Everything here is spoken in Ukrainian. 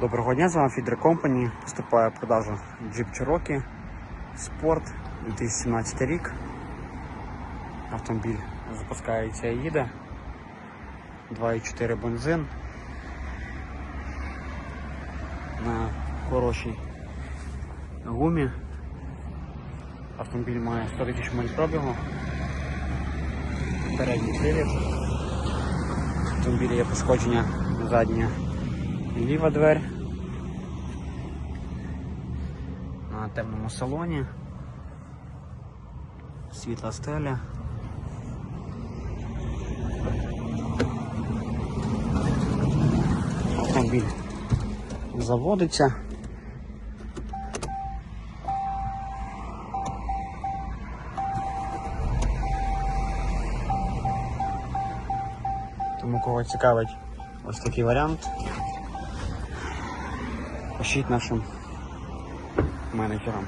Доброго дня, з вами Фідер Company. Поступає в продажу Jeep Cherokee Sport 2017 рік. Автомобіль запускається і їде. 2,4 бензин. На хорошій гумі. Автомобіль має 100 тисяч миль пробігу. Передній привід. В автомобілі є пошкодження задня і ліва двері. На темному салоні. Світла стеля. Автомобіль заводиться. Тому кого цікавить ось такий варіант. Пишіть нашим менеджерам.